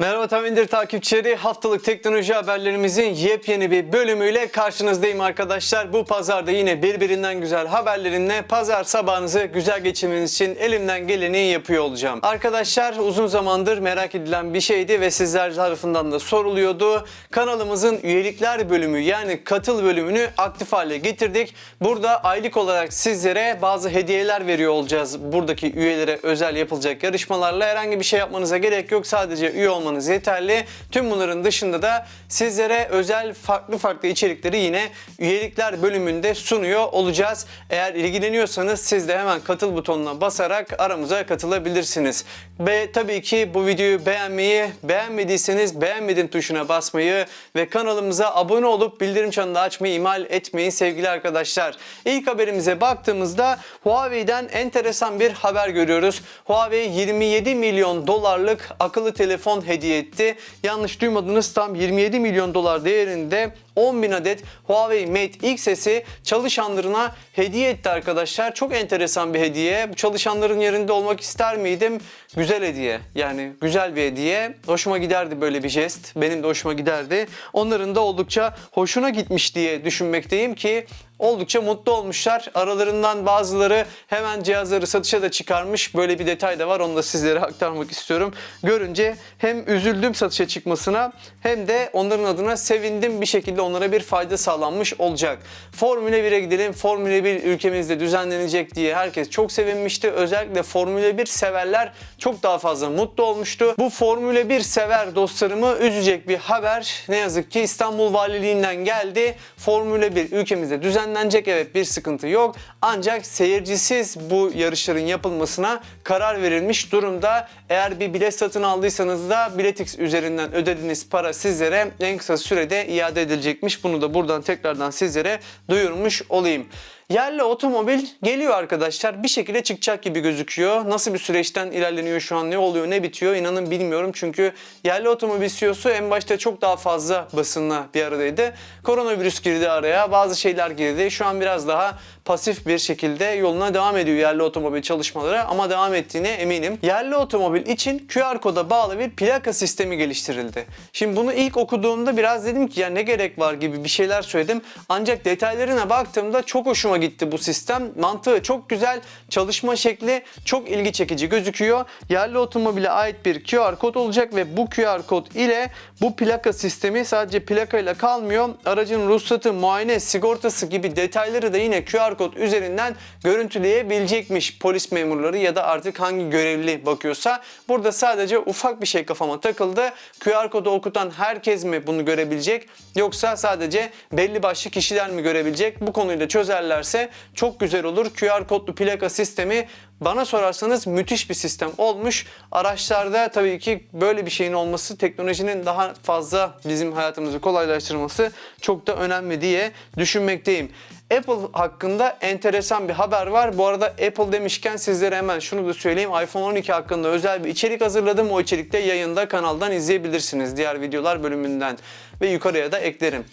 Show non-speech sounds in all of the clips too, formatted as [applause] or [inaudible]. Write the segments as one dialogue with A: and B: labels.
A: Merhaba Tamindir takipçileri. Haftalık teknoloji haberlerimizin yepyeni bir bölümüyle karşınızdayım arkadaşlar. Bu pazarda yine birbirinden güzel haberlerinle pazar sabahınızı güzel geçirmeniz için elimden geleni yapıyor olacağım. Arkadaşlar uzun zamandır merak edilen bir şeydi ve sizler tarafından da soruluyordu. Kanalımızın üyelikler bölümü yani katıl bölümünü aktif hale getirdik. Burada aylık olarak sizlere bazı hediyeler veriyor olacağız. Buradaki üyelere özel yapılacak yarışmalarla herhangi bir şey yapmanıza gerek yok. Sadece üye olmanız yeterli. Tüm bunların dışında da sizlere özel farklı farklı içerikleri yine üyelikler bölümünde sunuyor olacağız. Eğer ilgileniyorsanız siz de hemen katıl butonuna basarak aramıza katılabilirsiniz. Ve tabii ki bu videoyu beğenmeyi, beğenmediyseniz beğenmedin tuşuna basmayı ve kanalımıza abone olup bildirim çanını açmayı ihmal etmeyin sevgili arkadaşlar. İlk haberimize baktığımızda Huawei'den enteresan bir haber görüyoruz. Huawei 27 milyon dolarlık akıllı telefon hediye etti. Yanlış duymadınız tam 27 milyon dolar değerinde 10 bin adet Huawei Mate X'si çalışanlarına hediye etti arkadaşlar. Çok enteresan bir hediye. Çalışanların yerinde olmak ister miydim? Güzel hediye. Yani güzel bir hediye. Hoşuma giderdi böyle bir jest. Benim de hoşuma giderdi. Onların da oldukça hoşuna gitmiş diye düşünmekteyim ki oldukça mutlu olmuşlar. Aralarından bazıları hemen cihazları satışa da çıkarmış. Böyle bir detay da var. Onu da sizlere [laughs] aktarmak istiyorum. Görünce hem üzüldüm satışa çıkmasına hem de onların adına sevindim. Bir şekilde onlara bir fayda sağlanmış olacak. Formula 1'e gidelim. Formula 1 ülkemizde düzenlenecek diye herkes çok sevinmişti. Özellikle Formula 1 severler çok daha fazla mutlu olmuştu. Bu Formula 1 sever dostlarımı üzecek bir haber. Ne yazık ki İstanbul Valiliğinden geldi. Formula 1 ülkemizde düzenlenecek. Evet bir sıkıntı yok. Ancak seyircisiz bu yarışların yapılmasına karar verilmiş durumda. Eğer bir bilet satın aldıysanız da Biletix üzerinden ödediğiniz para sizlere en kısa sürede iade edilecekmiş. Bunu da buradan tekrardan sizlere duyurmuş olayım. Yerli otomobil geliyor arkadaşlar. Bir şekilde çıkacak gibi gözüküyor. Nasıl bir süreçten ilerleniyor şu an ne oluyor ne bitiyor inanın bilmiyorum. Çünkü yerli otomobil CEO'su en başta çok daha fazla basınla bir aradaydı. Koronavirüs girdi araya bazı şeyler girdi. Şu an biraz daha pasif bir şekilde yoluna devam ediyor yerli otomobil çalışmaları ama devam ettiğine eminim. Yerli otomobil için QR koda bağlı bir plaka sistemi geliştirildi. Şimdi bunu ilk okuduğumda biraz dedim ki ya ne gerek var gibi bir şeyler söyledim. Ancak detaylarına baktığımda çok hoşuma gitti bu sistem. Mantığı çok güzel, çalışma şekli çok ilgi çekici gözüküyor. Yerli otomobile ait bir QR kod olacak ve bu QR kod ile bu plaka sistemi sadece plakayla kalmıyor. Aracın ruhsatı, muayene, sigortası gibi detayları da yine QR kod üzerinden görüntüleyebilecekmiş polis memurları ya da artık hangi görevli bakıyorsa. Burada sadece ufak bir şey kafama takıldı. QR kodu okutan herkes mi bunu görebilecek yoksa sadece belli başlı kişiler mi görebilecek? Bu konuyu da çözerlerse çok güzel olur. QR kodlu plaka sistemi bana sorarsanız müthiş bir sistem olmuş. Araçlarda tabii ki böyle bir şeyin olması teknolojinin daha fazla bizim hayatımızı kolaylaştırması çok da önemli diye düşünmekteyim. Apple hakkında enteresan bir haber var. Bu arada Apple demişken sizlere hemen şunu da söyleyeyim. iPhone 12 hakkında özel bir içerik hazırladım. O içerikte yayında kanaldan izleyebilirsiniz. Diğer videolar bölümünden ve yukarıya da eklerim.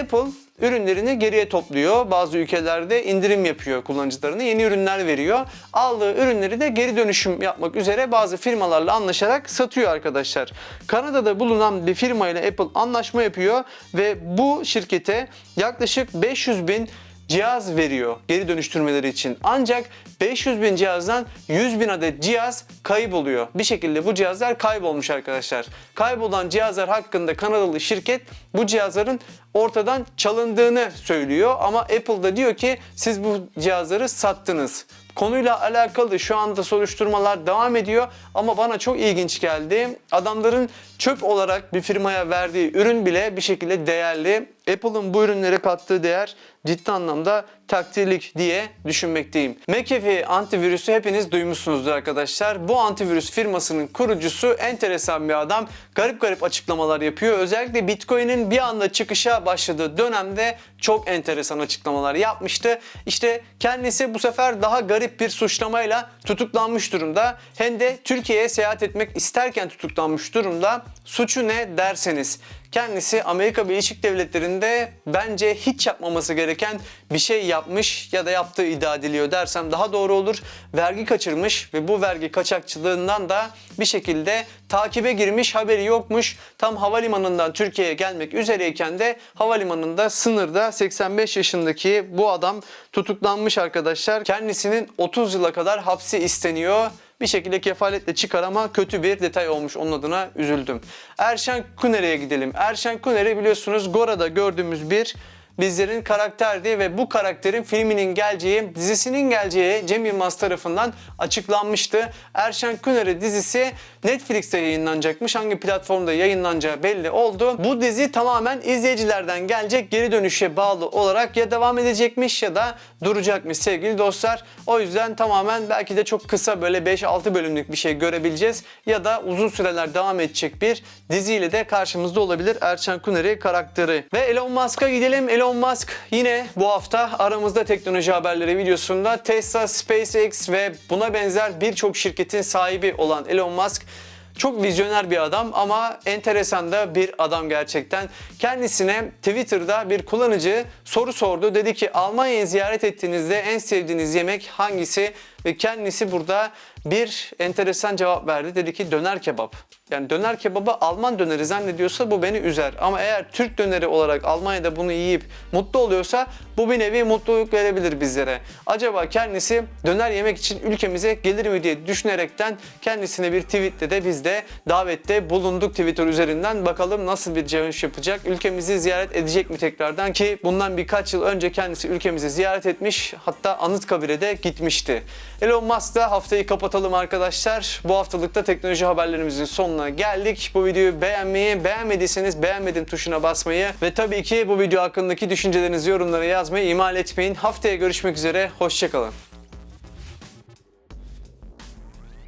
A: Apple ürünlerini geriye topluyor. Bazı ülkelerde indirim yapıyor kullanıcılarına. Yeni ürünler veriyor. Aldığı ürünleri de geri dönüşüm yapmak üzere bazı firmalarla anlaşarak satıyor arkadaşlar. Kanada'da bulunan bir firma ile Apple anlaşma yapıyor ve bu şirkete yaklaşık 500 bin cihaz veriyor geri dönüştürmeleri için. Ancak 500 bin cihazdan 100 bin adet cihaz kayboluyor. Bir şekilde bu cihazlar kaybolmuş arkadaşlar. Kaybolan cihazlar hakkında Kanadalı şirket bu cihazların ortadan çalındığını söylüyor. Ama Apple da diyor ki siz bu cihazları sattınız. Konuyla alakalı şu anda soruşturmalar devam ediyor ama bana çok ilginç geldi. Adamların çöp olarak bir firmaya verdiği ürün bile bir şekilde değerli. Apple'ın bu ürünlere kattığı değer ciddi anlamda takdirlik diye düşünmekteyim. McAfee antivirüsü hepiniz duymuşsunuzdur arkadaşlar. Bu antivirüs firmasının kurucusu enteresan bir adam. Garip garip açıklamalar yapıyor. Özellikle Bitcoin'in bir anda çıkışa başladığı dönemde çok enteresan açıklamalar yapmıştı. İşte kendisi bu sefer daha garip bir suçlamayla tutuklanmış durumda. Hem de Türkiye'ye seyahat etmek isterken tutuklanmış durumda. Suçu ne derseniz Kendisi Amerika Birleşik Devletleri'nde bence hiç yapmaması gereken bir şey yapmış ya da yaptığı iddia ediliyor dersem daha doğru olur. Vergi kaçırmış ve bu vergi kaçakçılığından da bir şekilde takibe girmiş haberi yokmuş. Tam havalimanından Türkiye'ye gelmek üzereyken de havalimanında sınırda 85 yaşındaki bu adam tutuklanmış arkadaşlar. Kendisinin 30 yıla kadar hapsi isteniyor bir şekilde kefaletle çıkar ama kötü bir detay olmuş. Onun adına üzüldüm. Erşen Kuner'e gidelim. Erşen Kuner'i biliyorsunuz Gora'da gördüğümüz bir bizlerin karakterdi ve bu karakterin filminin geleceği, dizisinin geleceği Cem Yılmaz tarafından açıklanmıştı. Erşen Kuner'i dizisi Netflix'te yayınlanacakmış. Hangi platformda yayınlanacağı belli oldu. Bu dizi tamamen izleyicilerden gelecek geri dönüşe bağlı olarak ya devam edecekmiş ya da duracakmış sevgili dostlar. O yüzden tamamen belki de çok kısa böyle 5-6 bölümlük bir şey görebileceğiz ya da uzun süreler devam edecek bir diziyle de karşımızda olabilir Erçen Kuneri karakteri. Ve Elon Musk'a gidelim. Elon Musk yine bu hafta aramızda teknoloji haberleri videosunda Tesla, SpaceX ve buna benzer birçok şirketin sahibi olan Elon Musk çok vizyoner bir adam ama enteresan da bir adam gerçekten. Kendisine Twitter'da bir kullanıcı soru sordu. Dedi ki Almanya'yı ziyaret ettiğinizde en sevdiğiniz yemek hangisi? Kendisi burada bir enteresan cevap verdi. Dedi ki döner kebap. Yani döner kebabı Alman döneri zannediyorsa bu beni üzer. Ama eğer Türk döneri olarak Almanya'da bunu yiyip mutlu oluyorsa bu bir nevi mutluluk verebilir bizlere. Acaba kendisi döner yemek için ülkemize gelir mi diye düşünerekten kendisine bir tweetle de biz de davette bulunduk Twitter üzerinden. Bakalım nasıl bir cevap yapacak. Ülkemizi ziyaret edecek mi tekrardan ki bundan birkaç yıl önce kendisi ülkemizi ziyaret etmiş. Hatta Anıtkabir'e de gitmişti. Elon Musk'la haftayı kapatalım arkadaşlar. Bu haftalıkta teknoloji haberlerimizin sonuna geldik. Bu videoyu beğenmeyi, beğenmediyseniz beğenmedim tuşuna basmayı ve tabii ki bu video hakkındaki düşüncelerinizi yorumlara yazmayı ihmal etmeyin. Haftaya görüşmek üzere, hoşçakalın.